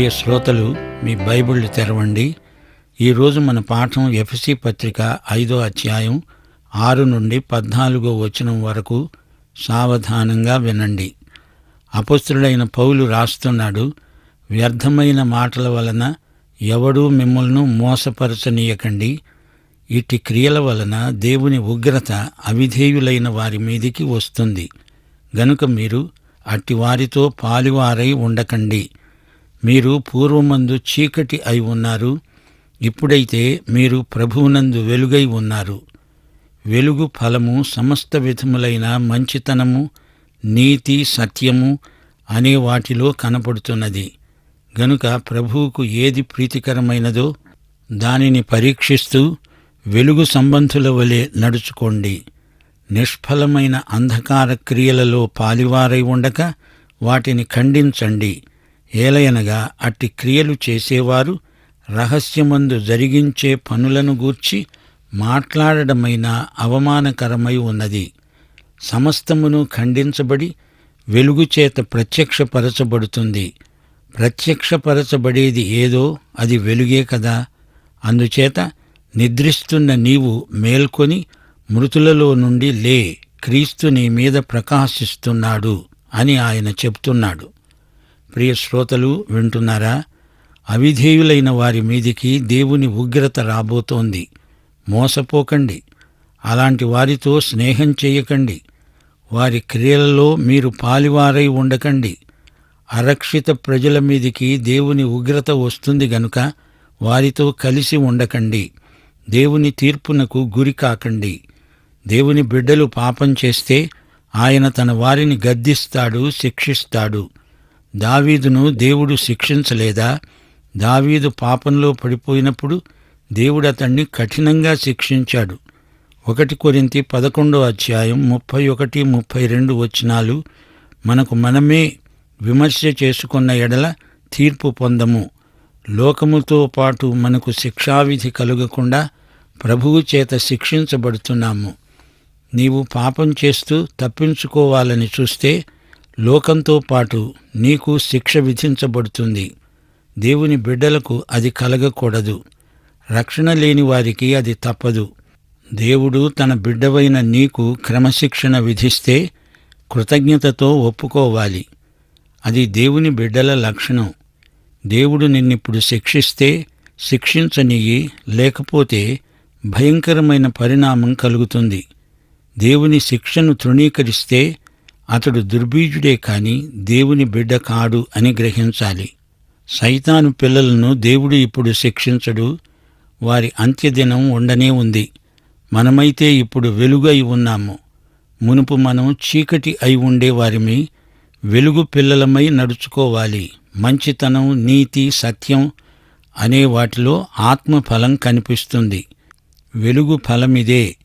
ప్రియ శ్రోతలు మీ బైబిళ్ళు తెరవండి. ఈరోజు మన పాఠం ఎఫ్సి పత్రిక ఐదో అధ్యాయం ఆరు నుండి పద్నాలుగో వచనం వరకు సావధానంగా వినండి. అపస్తుడైన పౌలు రాస్తున్నాడు వ్యర్థమైన మాటల వలన ఎవడూ మిమ్మల్ని మోసపరచనీయకండి. ఇట్టి క్రియల వలన దేవుని ఉగ్రత అవిధేయులైన వారి మీదికి వస్తుంది. గనుక మీరు అట్టి వారితో పాలువారై ఉండకండి. మీరు పూర్వమందు చీకటి అయి ఉన్నారు ఇప్పుడైతే మీరు ప్రభువునందు వెలుగై ఉన్నారు. వెలుగు ఫలము సమస్త విధములైన మంచితనము నీతి సత్యము అనే వాటిలో కనపడుతున్నది. గనుక ప్రభువుకు ఏది ప్రీతికరమైనదో దానిని పరీక్షిస్తూ వెలుగు సంబంధుల వలె నడుచుకోండి. నిష్ఫలమైన అంధకార క్రియలలో పాలివారై ఉండక వాటిని ఖండించండి. ఏలయనగా అట్టి క్రియలు చేసేవారు రహస్యమందు జరిగించే పనులను గూర్చి మాట్లాడడమైన అవమానకరమై ఉన్నది. సమస్తమును ఖండించబడి వెలుగుచేత ప్రత్యక్షపరచబడుతుంది. ప్రత్యక్షపరచబడేది ఏదో అది వెలుగే కదా. అందుచేత నిద్రిస్తున్న నీవు మేల్కొని మృతులలో నుండి లే క్రీస్తు నీ మీద ప్రకాశిస్తున్నాడు అని ఆయన చెప్తున్నాడు. ప్రియ శ్రోతలు వింటున్నారా? అవిధేయులైన వారి మీదికి దేవుని ఉగ్రత రాబోతోంది. మోసపోకండి. అలాంటి వారితో స్నేహం చేయకండి. వారి క్రియలలో మీరు పాలివారై ఉండకండి. అరక్షిత ప్రజల మీదికి దేవుని ఉగ్రత వస్తుంది గనుక వారితో కలిసి ఉండకండి. దేవుని తీర్పునకు గురి కాకండి. దేవుని బిడ్డలు పాపం చేస్తే ఆయన తన వారిని గద్దిస్తాడు శిక్షిస్తాడు. దావీదును దేవుడు శిక్షించలేదా? దావీదు పాపంలో పడిపోయినప్పుడు దేవుడు అతన్ని కఠినంగా శిక్షించాడు. ఒకటి కొరింతి పదకొండో అధ్యాయం ముప్పై ఒకటి ముప్పై రెండు వచనాలు మనకు మనమే విమర్శ చేసుకున్న ఎడల తీర్పు పొందము. లోకముతో పాటు మనకు శిక్షావిధి కలుగకుండా ప్రభువు చేత శిక్షించబడుతున్నాము. నీవు పాపం చేస్తూ తప్పించుకోవాలని చూస్తే లోకంతో పాటు నీకు శిక్ష విధించబడుతుంది. దేవుని బిడ్డలకు అది కలగకూడదు. రక్షణ లేని వారికి అది తప్పదు. దేవుడు తన బిడ్డవైన నీకు క్రమశిక్షణ విధిస్తే కృతజ్ఞతతో ఒప్పుకోవాలి. అది దేవుని బిడ్డల లక్షణం. దేవుడు నిన్నిప్పుడు శిక్షిస్తే శిక్షించనియ్యి లేకపోతే భయంకరమైన పరిణామం కలుగుతుంది. దేవుని శిక్షను తృణీకరిస్తే అతడు దుర్బీజుడే కాని దేవుని బిడ్డ కాడు అని గ్రహించాలి. సైతాను పిల్లలను దేవుడు ఇప్పుడు శిక్షించడు. వారి అంత్యదినం ఉండనే ఉంది. మనమైతే ఇప్పుడు వెలుగై ఉన్నాము. మునుపు మనం చీకటి అయి ఉండేవారిమి. వెలుగు పిల్లలమై నడుచుకోవాలి. మంచితనం నీతి సత్యం అనే వాటిలో ఆత్మఫలం కనిపిస్తుంది. వెలుగు ఫలమిదే.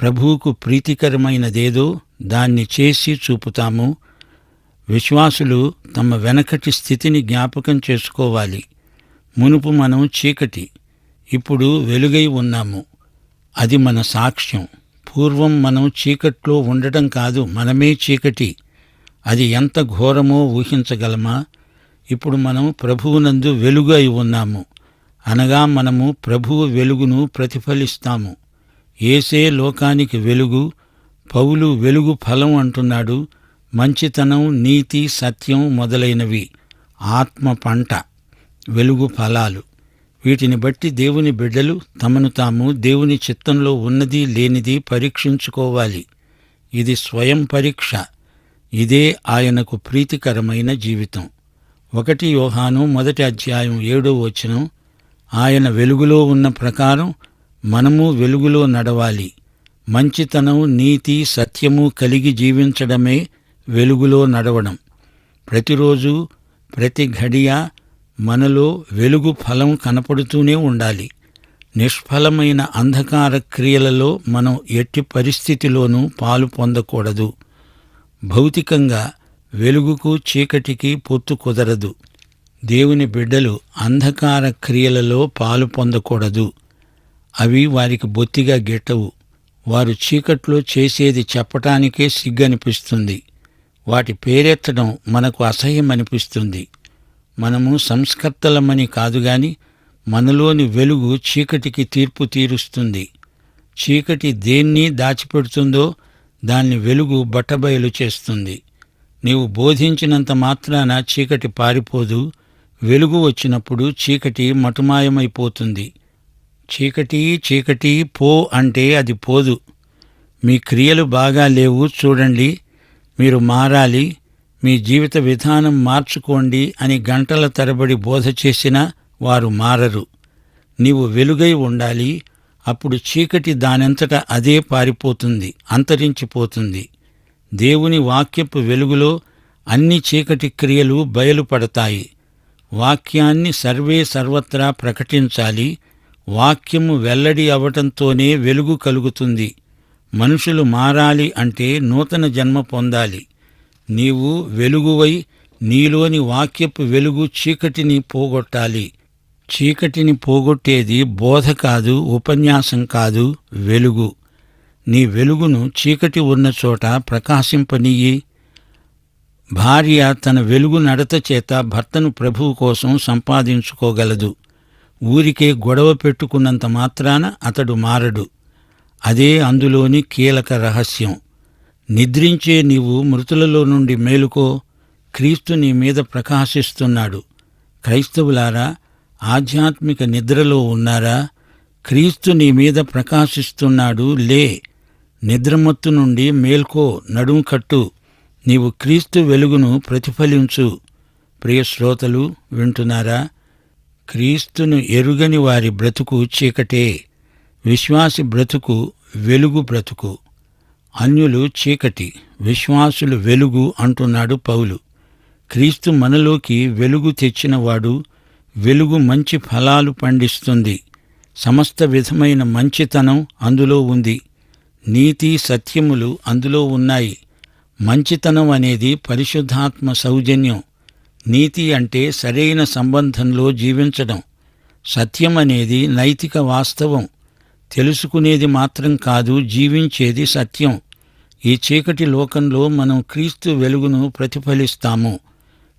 ప్రభువుకు ప్రీతికరమైనదేదో దాన్ని చేసి చూపుతాము. విశ్వాసులు తమ వెనకటి స్థితిని జ్ఞాపకం చేసుకోవాలి. మునుపు మనం చీకటి ఇప్పుడు వెలుగై ఉన్నాము. అది మన సాక్ష్యం. పూర్వం మనం చీకట్లో ఉండటం కాదు మనమే చీకటి. అది ఎంత ఘోరమో ఊహించగలమా? ఇప్పుడు మనం ప్రభువునందు వెలుగు అయి ఉన్నాము. అనగా మనము ప్రభువు వెలుగును ప్రతిఫలిస్తాము. ఏసే లోకానికి వెలుగు పౌలు వెలుగు ఫలం అంటున్నాడు మంచితనం నీతి సత్యం మొదలైనవి. ఆత్మ పంట వెలుగు ఫలాలు. వీటిని బట్టి దేవుని బిడ్డలు తమను తాము దేవుని చిత్తంలో ఉన్నది లేనిది పరీక్షించుకోవాలి. ఇది స్వయం పరీక్ష. ఇదే ఆయనకు ప్రీతికరమైన జీవితం. ఒకటి యోహాను మొదటి అధ్యాయం ఏడో వచనం ఆయన వెలుగులో ఉన్న ప్రకారం మనము వెలుగులో నడవాలి. మంచితనం నీతి సత్యము కలిగి జీవించడమే వెలుగులో నడవడం. ప్రతిరోజు ప్రతి ఘడియ మనలో వెలుగు ఫలం కనపడుతూనే ఉండాలి. నిష్ఫలమైన అంధకార క్రియలలో మనం ఎట్టి పరిస్థితిలోనూ పాలు పొందకూడదు. భౌతికంగా వెలుగుకు చీకటికి పొత్తు కుదరదు. దేవుని బిడ్డలు అంధకార క్రియలలో పాలు పొందకూడదు. అవి వారికి బొత్తిగా గిట్టవు. వారు చీకట్లో చేసేది చెప్పటానికే సిగ్గనిపిస్తుంది. వాటి పేరెత్తడం మనకు అసహ్యమనిపిస్తుంది. మనము సంస్కర్తలమని కాదు గాని మనలోని వెలుగు చీకటికి తీర్పు తీరుస్తుంది. చీకటి దేన్ని దాచిపెడుతుందో దాన్ని వెలుగు బట్టబయలు చేస్తుంది. నీవు బోధించినంత మాత్రాన చీకటి పారిపోదు. వెలుగు వచ్చినప్పుడు చీకటి మటుమాయమైపోతుంది. చీకటి చీకటి పో అంటే అది పోదు. మీ క్రియలు బాగా లేవు చూడండి. మీరు మారాలి. మీ జీవిత విధానం మార్చుకోండి అని గంటల తరబడి బోధ చేసినా వారు మారరు. నీవు వెలుగై ఉండాలి. అప్పుడు చీకటి దానంతట అదే పారిపోతుంది అంతరించిపోతుంది. దేవుని వాక్యపు వెలుగులో అన్ని చీకటి క్రియలు బయలుపడతాయి. వాక్యాన్ని సర్వే సర్వత్రా ప్రకటించాలి. వాక్యము వెల్లడి అవటంతోనే వెలుగు కలుగుతుంది. మనుషులు మారాలి అంటే నూతన జన్మ పొందాలి. నీవు వెలుగువై నీలోని వాక్యపు వెలుగు చీకటిని పోగొట్టాలి. చీకటిని పోగొట్టేది బోధ కాదు ఉపన్యాసం కాదు వెలుగు. నీ వెలుగును చీకటి ఉన్న చోట ప్రకాశింపనీయి. భార్య తన వెలుగు నడత చేత భర్తను ప్రభువు కోసం సంపాదించుకోగలదు. ఊరికే గొడవ పెట్టుకున్నంత మాత్రాన అతడు మారడు. అదే అందులోని కీలక రహస్యం. నిద్రించే నీవు మృతులలో నుండి మేలుకో. క్రీస్తు నీ మీద ప్రకాశిస్తున్నాడు. క్రైస్తవులారా ఆధ్యాత్మిక నిద్రలో ఉన్నారా? క్రీస్తు నీ మీద ప్రకాశిస్తున్నాడు లే. నిద్రమత్తు నుండి మేల్కో నడుం కట్టు. నీవు క్రీస్తు వెలుగును ప్రతిఫలించు. ప్రియ శ్రోతలు వింటున్నారా? క్రీస్తును ఎరుగని వారి బ్రతుకు చీకటే. విశ్వాసి బ్రతుకు వెలుగు బ్రతుకు. అన్యులు చీకటి విశ్వాసులు వెలుగు అంటున్నాడు పౌలు. క్రీస్తు మనలోకి వెలుగు తెచ్చినవాడు వెలుగు మంచి ఫలాలు పండిస్తుంది. సమస్త విధమైన మంచితనం అందులో ఉంది. నీతి సత్యములు అందులో ఉన్నాయి. మంచితనం అనేది పరిశుద్ధాత్మ సౌజన్యం. నీతి అంటే సరైన సంబంధంలో జీవించడం. సత్యం అనేది నైతిక వాస్తవం. తెలుసుకునేది మాత్రం కాదు జీవించేది సత్యం. ఈ చీకటి లోకంలో మనం క్రీస్తు వెలుగును ప్రతిఫలిస్తాము.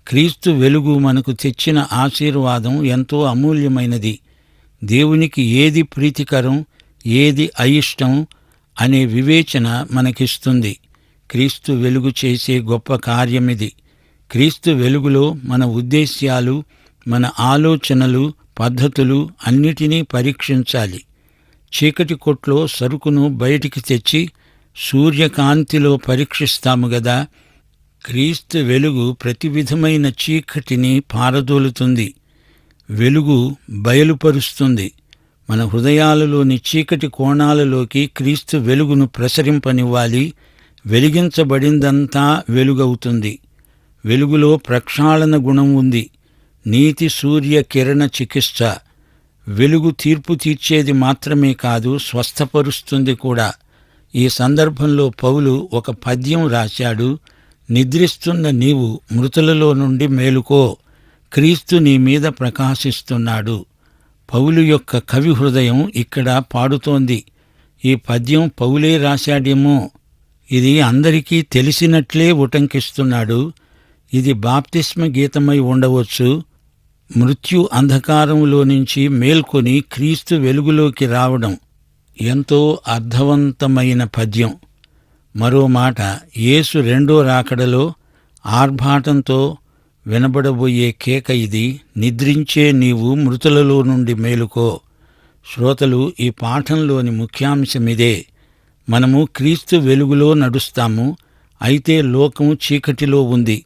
క్రీస్తు వెలుగు మనకు తెచ్చిన ఆశీర్వాదం ఎంతో అమూల్యమైనది. దేవునికి ఏది ప్రీతికరం ఏది అయిష్టం అనే వివేచన మనకిస్తుంది. క్రీస్తు వెలుగు చేసే గొప్ప కార్యమిది. క్రీస్తు వెలుగులో మన ఉద్దేశ్యాలు మన ఆలోచనలు పద్ధతులు అన్నిటినీ పరీక్షించాలి. చీకటి కొట్లో సరుకును బయటికి తెచ్చి సూర్యకాంతిలో పరీక్షిస్తాము గదా. క్రీస్తు వెలుగు ప్రతి విధమైన చీకటిని పారదోలుతుంది. వెలుగు బయలుపరుస్తుంది. మన హృదయాలలోని చీకటి కోణాలలోకి క్రీస్తు వెలుగును ప్రసరింపనివ్వాలి. వెలిగించబడిందంతా వెలుగవుతుంది. వెలుగులో ప్రక్షాళన గుణం ఉంది. నీతి సూర్య కిరణ చికిత్స. వెలుగు తీర్పు తీర్చేది మాత్రమే కాదు స్వస్థపరుస్తుంది కూడా. ఈ సందర్భంలో పౌలు ఒక పద్యం రాశాడు నిద్రిస్తున్న నీవు మృతులలో నుండి మేలుకో. క్రీస్తు నీ మీద ప్రకాశిస్తున్నాడు. పౌలు యొక్క కవి హృదయం ఇక్కడ పాడుతోంది. ఈ పద్యం పౌలే రాశాడేమో. ఇది అందరికీ తెలిసినట్లే ఉటంకిస్తున్నాడు. ఇది బాప్తిస్మ గీతమై ఉండవచ్చు. మృత్యు అంధకారంలో నుంచి మేల్కొని క్రీస్తు వెలుగులోకి రావడం ఎంతో అర్థవంతమైన పద్యం. మరో మాట యేసు రెండో రాకడలో ఆర్భాటంతో వినబడబోయే కేక ఇది నిద్రించే నీవు మృతులలో నుండి మేలుకో. శ్రోతలు ఈ పాఠంలోని ముఖ్యాంశమిదే. మనము క్రీస్తు వెలుగులో నడుస్తాము అయితే లోకము చీకటిలో ఉంది.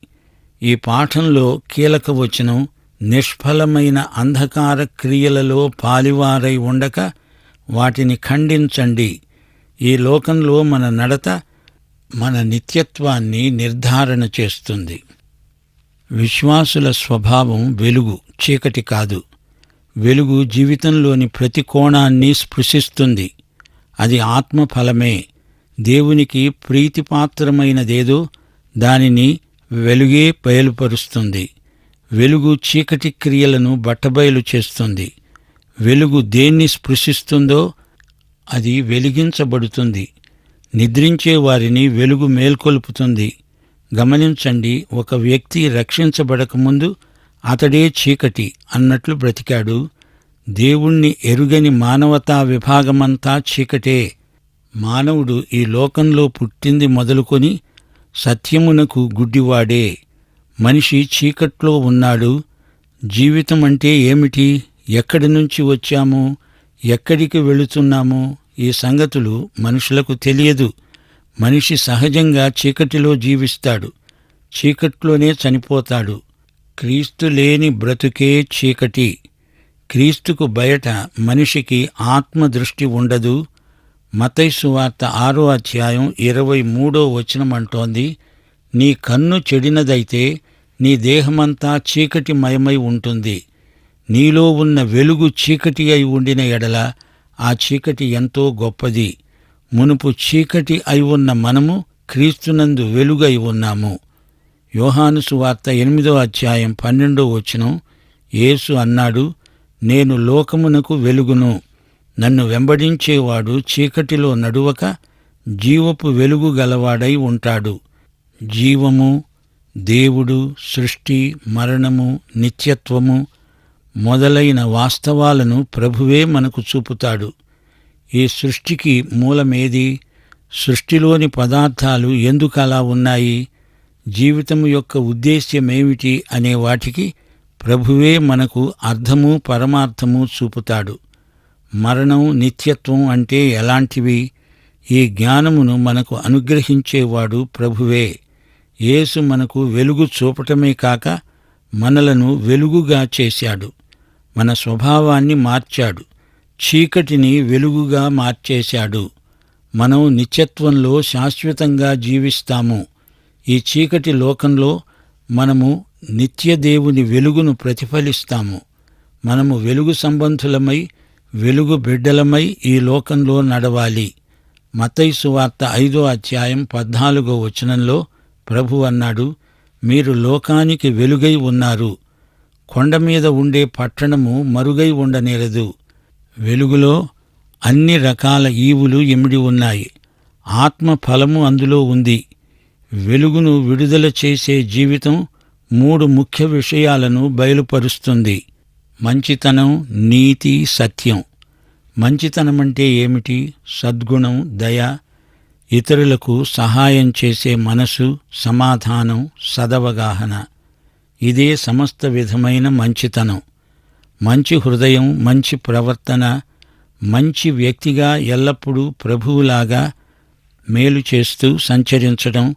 ఈ పాఠంలో కీలక వచనం నిష్ఫలమైన అంధకార క్రియలలో పాలివారై ఉండక వాటిని ఖండించండి. ఈ లోకంలో మన నడత మన నిత్యత్వాన్ని నిర్ధారణ చేస్తుంది. విశ్వాసుల స్వభావం వెలుగు చీకటి కాదు. వెలుగు జీవితంలోని ప్రతి కోణాన్ని స్పృశిస్తుంది. అది ఆత్మఫలమే. దేవునికి ప్రీతిపాత్రమైనదేదో దానిని వెలుగే బయలుపరుస్తుంది. వెలుగు చీకటి క్రియలను బట్టబయలు చేస్తుంది. వెలుగు దేన్ని స్పృశిస్తుందో అది వెలిగించబడుతుంది. నిద్రించే వారిని వెలుగు మేల్కొల్పుతుంది. గమనించండి ఒక వ్యక్తి రక్షించబడకముందు అతడే చీకటి అన్నట్లు బ్రతికాడు. దేవుణ్ణి ఎరుగని మానవతా విభాగమంతా చీకటే. మానవుడు ఈ లోకంలో పుట్టింది మొదలుకొని సత్యమునకు గుడ్డివాడే. మనిషి చీకట్లో ఉన్నాడు. జీవితం అంటే ఏమిటి? ఎక్కడి నుంచి వచ్చాము? ఎక్కడికి వెళుతున్నాము? ఈ సంగతులు మనుషులకు తెలియదు. మనిషి సహజంగా చీకటిలో జీవిస్తాడు. చీకట్లోనే చనిపోతాడు. క్రీస్తు లేని బ్రతుకే చీకటి. క్రీస్తుకు బయట మనిషికి ఆత్మదృష్టి ఉండదు. మతైసు వార్త ఆరో అధ్యాయం ఇరవై మూడో వచనమంటోంది నీ కన్ను చెడినదైతే నీ దేహమంతా చీకటిమయమై ఉంటుంది. నీలో ఉన్న వెలుగు చీకటి అయి ఉండిన ఎడల ఆ చీకటి ఎంతో గొప్పది. మునుపు చీకటి అయి ఉన్న మనము క్రీస్తునందు వెలుగై ఉన్నాము. యోహాను సువార్త ఎనిమిదో అధ్యాయం పన్నెండో వచనం యేసు అన్నాడు నేను లోకమునకు వెలుగును. నన్ను వెంబడించేవాడు చీకటిలో నడువక జీవపు వెలుగు గలవాడై ఉంటాడు. జీవము దేవుడు సృష్టి మరణము నిత్యత్వము మొదలైన వాస్తవాలను ప్రభువే మనకు చూపుతాడు. ఈ సృష్టికి మూలమేది? సృష్టిలోని పదార్థాలు ఎందుకు అలా ఉన్నాయి? జీవితం యొక్క ఉద్దేశ్యమేమిటి అనే వాటికి ప్రభువే మనకు అర్థము పరమార్థము చూపుతాడు. మరణం నిత్యత్వం అంటే ఎలాంటివి? ఈ జ్ఞానమును మనకు అనుగ్రహించేవాడు ప్రభువే. యేసు మనకు వెలుగు చూపటమే కాక మనలను వెలుగుగా చేశాడు. మన స్వభావాన్ని మార్చాడు. చీకటిని వెలుగుగా మార్చేశాడు. మనం నిత్యత్వంలో శాశ్వతంగా జీవిస్తాము. ఈ చీకటి లోకంలో మనము నిత్యదేవుని వెలుగును ప్రతిఫలిస్తాము. మనము వెలుగు సంబంధులమై వెలుగు బిడ్డలమై ఈ లోకంలో నడవాలి. మతైసు వార్త ఐదో అధ్యాయం పద్నాలుగో వచనంలో ప్రభు అన్నాడు మీరు లోకానికి వెలుగై ఉన్నారు. కొండ మీద ఉండే పట్టణము మరుగై ఉండనేరదు వెలుగులో అన్ని రకాల ఈవులు ఇమిడి ఉన్నాయి. ఆత్మ ఫలము అందులో ఉంది. వెలుగును విడుదల చేసే జీవితం మూడు ముఖ్య విషయాలను బయలుపరుస్తుంది. మంచితనం నీతి సత్యం. మంచితనం అంటే ఏమిటి? సద్గుణం దయ. ఇతరులకు సహాయం చేసే మనసు సమాధానం సదవగాహన. ఇదే సమస్త విధమైన మంచితనం. మంచి హృదయం మంచి ప్రవర్తన మంచి వ్యక్తిగా ఎల్లప్పుడూ ప్రభువులాగా మేలు చేస్తూ సంచరించడం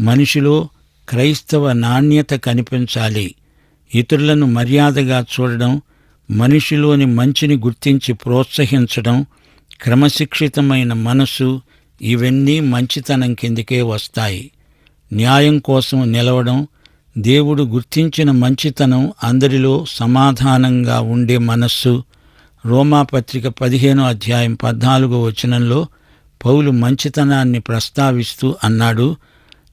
మనిషిలో క్రైస్తవ నాణ్యత కనిపించాలి. ఇతరులను మర్యాదగా చూడడం మనిషిలోని మంచిని గుర్తించి ప్రోత్సహించడం క్రమశిక్షితమైన మనసు ఇవన్నీ మంచితనం కిందకే వస్తాయి. న్యాయం కోసం నిలవడం దేవుడు గుర్తించిన మంచితనం అందరిలో సమాధానంగా ఉండే మనస్సు. రోమాపత్రిక పదిహేనో అధ్యాయం పద్నాలుగో వచనంలో పౌలు మంచితనాన్ని ప్రస్తావిస్తూ అన్నాడు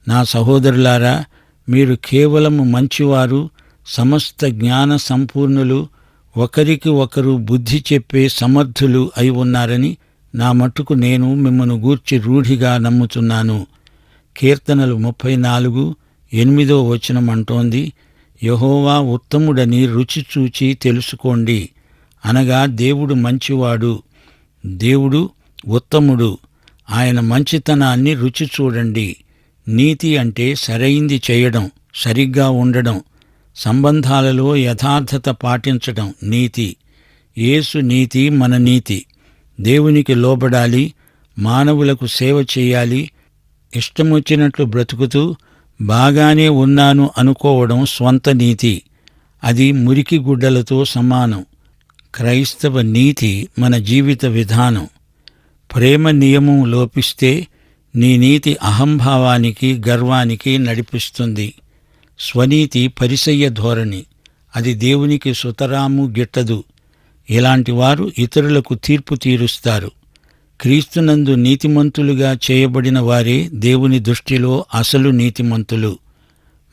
నా సహోదరులారా మీరు కేవలము మంచివారు సమస్త జ్ఞాన సంపూర్ణులు ఒకరికి ఒకరు బుద్ధి చెప్పే సమర్థులు అయి ఉన్నారని నా మట్టుకు నేను మిమ్మను గూర్చి రూఢిగా నమ్ముతున్నాను కీర్తనలు ముప్పై నాలుగు ఎనిమిదో వచనం అంటోంది యహోవా ఉత్తముడని రుచి చూచి తెలుసుకోండి. అనగా దేవుడు మంచివాడు. దేవుడు ఉత్తముడు. ఆయన మంచితనాన్ని రుచి చూడండి. నీతి అంటే సరైంది చేయడం సరిగ్గా ఉండడం. సంబంధాలలో యథార్థత పాటించడం నీతి. యేసు నీతి మన నీతి. దేవునికి లోబడాలి మానవులకు సేవ చేయాలి ఇష్టమొచ్చినట్లు బ్రతుకుతూ బాగానే ఉన్నాను అనుకోవడం స్వంత నీతి. అది మురికి గుడ్డలతో సమానం. క్రైస్తవ నీతి మన జీవిత విధానం. ప్రేమ నియమం లోపిస్తే నీ నీతి అహంభావానికి గర్వానికి నడిపిస్తుంది. స్వనీతి పరిసయ్య ధోరణి. అది దేవునికి సుతరాము గిట్టదు. ఇలాంటి వారు ఇతరులకు తీర్పు తీరుస్తారు. క్రీస్తునందు నీతిమంతులుగా చేయబడిన వారే దేవుని దృష్టిలో అసలు నీతిమంతులు.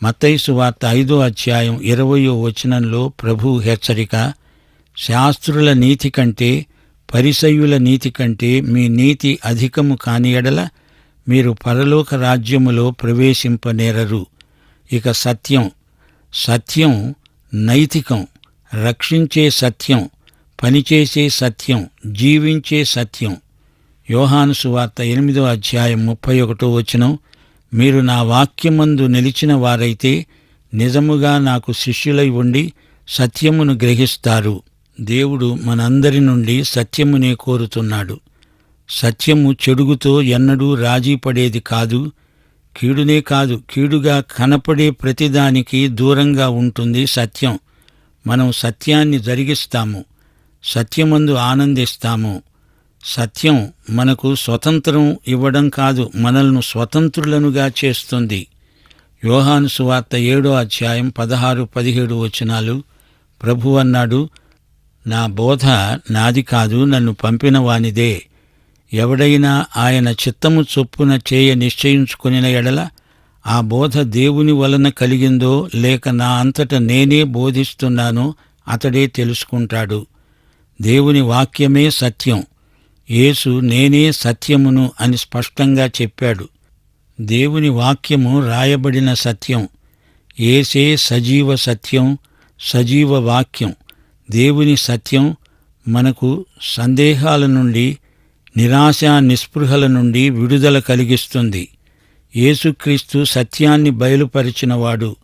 మతైసు వార్త ఐదో అధ్యాయం ఇరవయో వచనంలో ప్రభు హెచ్చరిక శాస్త్రుల నీతి కంటే పరిసయ్యుల నీతి కంటే మీ నీతి అధికము కాని ఎడల మీరు పరలోక రాజ్యములో ప్రవేశింపనేరరు. ఇక సత్యం. సత్యం నైతికం. రక్షించే సత్యం. పనిచేసే సత్యం. జీవించే సత్యం. యోహాను సువార్త ఎనిమిదో అధ్యాయం ముప్పై ఒకటో వచనం. మీరు నా వాక్యమందు నిలిచిన వారైతే నిజముగా నాకు శిష్యులై ఉండి సత్యమును గ్రహిస్తారు. దేవుడు మనందరి నుండి సత్యమునే కోరుతున్నాడు. సత్యము చెడుగుతో ఎన్నడూ రాజీ పడేది కాదు. కీడునే కాదు కీడుగా కనపడే ప్రతిదానికి దూరంగా ఉంటుంది సత్యం. మనం సత్యాన్ని జరిగిస్తాము సత్యమందు ఆనందిస్తాము. సత్యం మనకు స్వతంత్రం ఇవ్వడం కాదు మనల్ని స్వతంత్రులనుగా చేస్తుంది. యోహాను సువార్త ఏడో అధ్యాయం పదహారు పదిహేడు వచనాలు. ప్రభు అన్నాడు నా బోధ నాది కాదు నన్ను పంపిన వానిదే. ఎవడైనా ఆయన చిత్తము చొప్పున చేయ నిశ్చయించుకునిన ఎడల ఆ బోధ దేవుని వలన కలిగిందో లేక నా అంతట నేనే బోధిస్తున్నానో అతడే తెలుసుకుంటాడు. దేవుని వాక్యమే సత్యం. యేసు నేనే సత్యమును అని స్పష్టంగా చెప్పాడు. దేవుని వాక్యము రాయబడిన సత్యం. ఏసే సజీవ సత్యం సజీవ వాక్యం. దేవుని సత్యం మనకు సందేహాల నుండి నిరాశ నిస్పృహల నుండి విడుదల కలిగిస్తుంది. యేసుక్రీస్తు సత్యాన్ని బయలుపరిచినవాడు.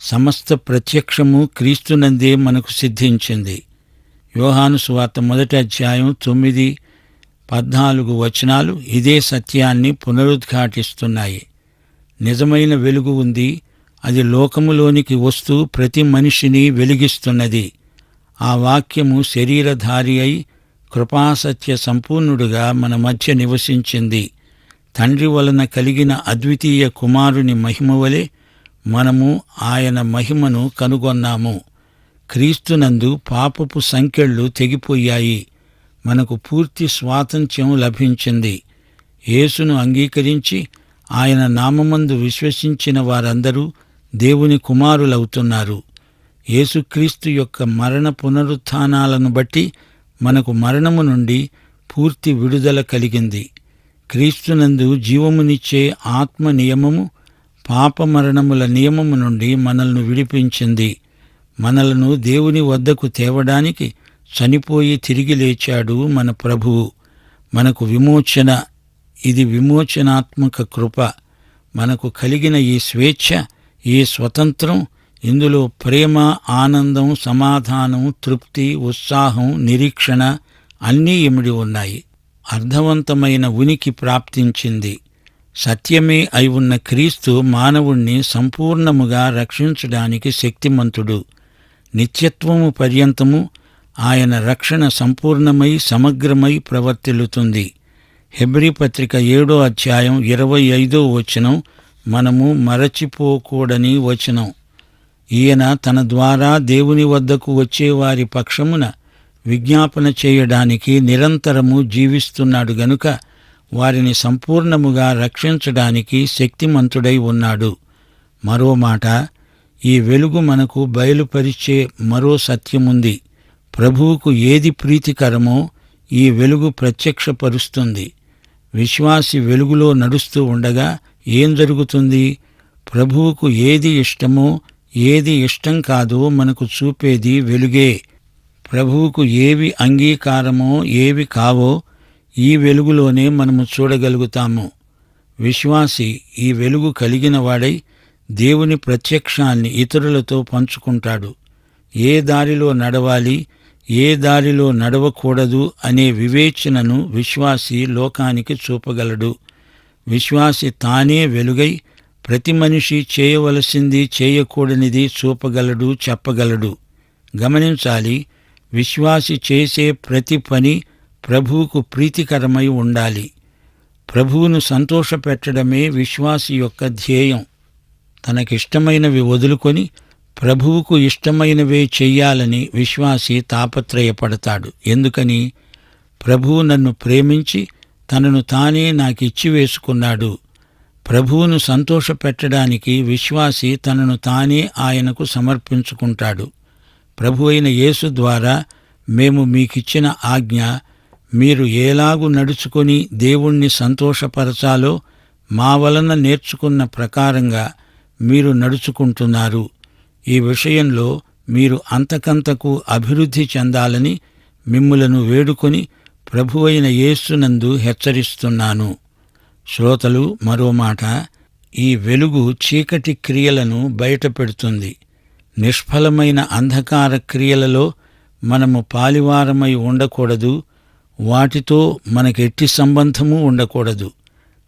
సమస్త ప్రత్యక్షము క్రీస్తునందే మనకు సిద్ధించింది. యోహాను సువార్త మొదటి అధ్యాయం తొమ్మిది పద్నాలుగు వచనాలు ఇదే సత్యాన్ని పునరుద్ఘాటిస్తున్నాయి. నిజమైన వెలుగు ఉంది. అది లోకములోనికి వస్తూ ప్రతి మనిషిని వెలిగిస్తున్నది. ఆ వాక్యము శరీరధారి అయి కృపాసత్య సంపూర్ణుడుగా మన మధ్య నివసించింది. తండ్రి వలన కలిగిన అద్వితీయ కుమారుని మహిమ వలె మనము ఆయన మహిమను కనుగొన్నాము. క్రీస్తునందు పాపపు సంకెళ్ళు తెగిపోయాయి. మనకు పూర్తి స్వాతంత్ర్యం లభించింది. యేసును అంగీకరించి ఆయన నామమందు విశ్వసించిన వారందరూ దేవుని కుమారులవుతున్నారు. యేసుక్రీస్తు యొక్క మరణ పునరుత్థానాలను బట్టి మనకు మరణము నుండి పూర్తి విడుదల కలిగింది. క్రీస్తునందు జీవమునిచ్చే ఆత్మ నియమము పాప మరణముల నియమము నుండి మనల్ని విడిపించింది. మనలను దేవుని వద్దకు తేవడానికి చనిపోయి తిరిగి లేచాడు మన ప్రభువు. మనకు విమోచన ఇది విమోచనాత్మక కృప. మనకు కలిగిన ఈ స్వేచ్ఛ ఈ స్వతంత్రం ఇందులో ప్రేమ ఆనందం సమాధానం తృప్తి ఉత్సాహం నిరీక్షణ అన్నీ ఇమిడి ఉన్నాయి. అర్థవంతమైన ఉనికి ప్రాప్తించింది. సత్యమే అయి ఉన్న క్రీస్తు మానవుణ్ణి సంపూర్ణముగా రక్షించడానికి శక్తిమంతుడు. నిత్యత్వము పర్యంతము ఆయన రక్షణ సంపూర్ణమై సమగ్రమై ప్రవర్తిల్లుతుంది. హెబ్రీ పత్రిక ఏడో అధ్యాయం ఇరవై ఐదో వచనం మనము మరచిపోకూడని వచనం. ఈయన తన ద్వారా దేవుని వద్దకు వచ్చేవారి పక్షమున విజ్ఞాపన చేయడానికి నిరంతరము జీవిస్తున్నాడు గనుక వారిని సంపూర్ణముగా రక్షించడానికి శక్తిమంతుడై ఉన్నాడు. మరో మాట ఈ వెలుగు మనకు బయలుపరిచే మరో సత్యముంది. ప్రభువుకు ఏది ప్రీతికరమో ఈ వెలుగు ప్రత్యక్షపరుస్తుంది. విశ్వాసి వెలుగులో నడుస్తూ ఉండగా ఏం జరుగుతుంది? ప్రభువుకు ఏది ఇష్టమో ఏది ఇష్టం కాదో మనకు చూపేది వెలుగే. ప్రభువుకు ఏవి అంగీకారమో ఏవి కావో ఈ వెలుగులోనే మనము చూడగలుగుతాము. విశ్వాసి ఈ వెలుగు కలిగిన వాడై దేవుని ప్రత్యక్షాన్ని ఇతరులతో పంచుకుంటాడు. ఏ దారిలో నడవాలి ఏ దారిలో నడవకూడదు అనే వివేచనను విశ్వాసి లోకానికి చూపగలడు. విశ్వాసి తానే వెలుగై ప్రతి మనిషి చేయవలసింది చేయకూడనిది చూపగలడు చెప్పగలడు. గమనించాలి విశ్వాసి చేసే ప్రతి పని ప్రభువుకు ప్రీతికరమై ఉండాలి. ప్రభువును సంతోషపెట్టడమే విశ్వాసి యొక్క ధ్యేయం. తనకిష్టమైనవి వదులుకొని ప్రభువుకు ఇష్టమైనవే చెయ్యాలని విశ్వాసి తాపత్రయపడతాడు. ఎందుకని? ప్రభువు నన్ను ప్రేమించి తనను తానే నాకిచ్చి వేసుకున్నాడు. ప్రభువును సంతోషపెట్టడానికి విశ్వాసి తనను తానే ఆయనకు సమర్పించుకుంటాడు. ప్రభు అయిన యేసు ద్వారా మేము మీకిచ్చిన ఆజ్ఞ మీరు ఏలాగు నడుచుకొని దేవుణ్ణి సంతోషపరచాలో మా వలన నేర్చుకున్న ప్రకారంగా మీరు నడుచుకుంటున్నారు. ఈ విషయంలో మీరు అంతకంతకు అభివృద్ధి చెందాలని మిమ్ములను వేడుకొని ప్రభువైన యేసునందు హెచ్చరిస్తున్నాను. శ్రోతలు మరో మాట ఈ వెలుగు చీకటి క్రియలను బయటపెడుతుంది నిష్ఫలమైన అంధకార క్రియలలో మనము పాలివారమై ఉండకూడదు. వాటితో మనకెట్టి సంబంధము ఉండకూడదు.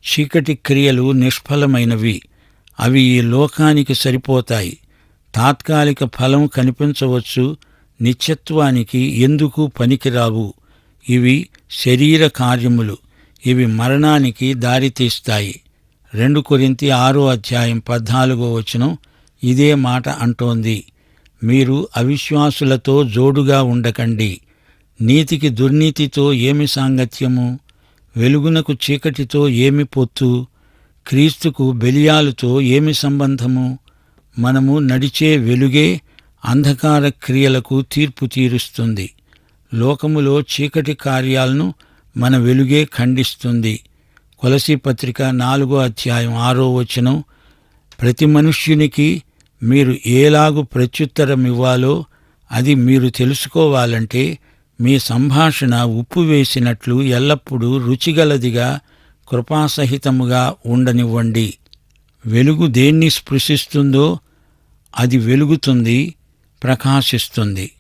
చీకటి క్రియలు నిష్ఫలమైనవి. అవి ఈ లోకానికి సరిపోతాయి. తాత్కాలిక ఫలం కనిపించవచ్చు. నిత్యత్వానికి ఎందుకు పనికిరావు? ఇవి శరీర కార్యములు. ఇవి మరణానికి దారితీస్తాయి రెండు కొరింతి ఆరో అధ్యాయం పద్నాలుగో వచనం ఇదే మాట అంటోంది. మీరు అవిశ్వాసులతో జోడుగా ఉండకండి. నీతికి దుర్నీతితో ఏమి సాంగత్యము? వెలుగునకు చీకటితో ఏమి పొత్తు? క్రీస్తుకు బెలియాలుతో ఏమి సంబంధము? మనము నడిచే వెలుగే అంధకార క్రియలకు తీర్పు తీరుస్తుంది. లోకములో చీకటి కార్యాలను మన వెలుగే ఖండిస్తుంది. కొలసి పత్రిక నాలుగో అధ్యాయం ఆరో వచనం ప్రతి మనుష్యునికి మీరు ఏలాగు ప్రత్యుత్తరమివ్వాలో అది మీరు తెలుసుకోవాలంటే మీ సంభాషణ ఉప్పు వేసినట్లు ఎల్లప్పుడూ రుచిగలదిగా కృపాసహితముగా ఉండనివ్వండి. వెలుగు దేన్ని స్పృశిస్తుందో అది వెలుగుతుంది ప్రకాశిస్తుంది.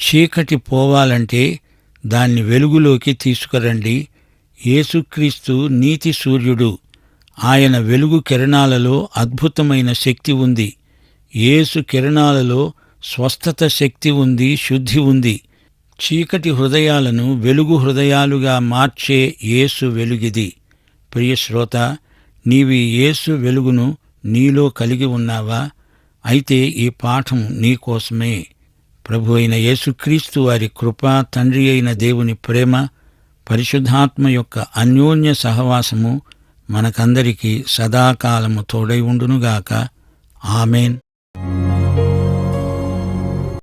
చీకటి పోవాలంటే దాన్ని వెలుగులోకి తీసుకురండి. యేసుక్రీస్తు నీతి సూర్యుడు. ఆయన వెలుగు కిరణాలలో అద్భుతమైన శక్తి ఉంది. యేసు కిరణాలలో స్వస్థత శక్తి ఉంది శుద్ధి ఉంది. చీకటి హృదయాలను వెలుగు హృదయాలుగా మార్చే యేసు వెలుగిది. ప్రియ శ్రోత నీవి యేసు వెలుగును నీలో కలిగి ఉన్నావా? అయితే ఈ పాఠం నీకోసమే ప్రభు అయిన యేసుక్రీస్తు వారి కృప తండ్రి అయిన దేవుని ప్రేమ పరిశుద్ధాత్మ యొక్క అన్యోన్య సహవాసము మనకందరికీ సదాకాలము తోడై ఉండునుగాక. ఆమెన్.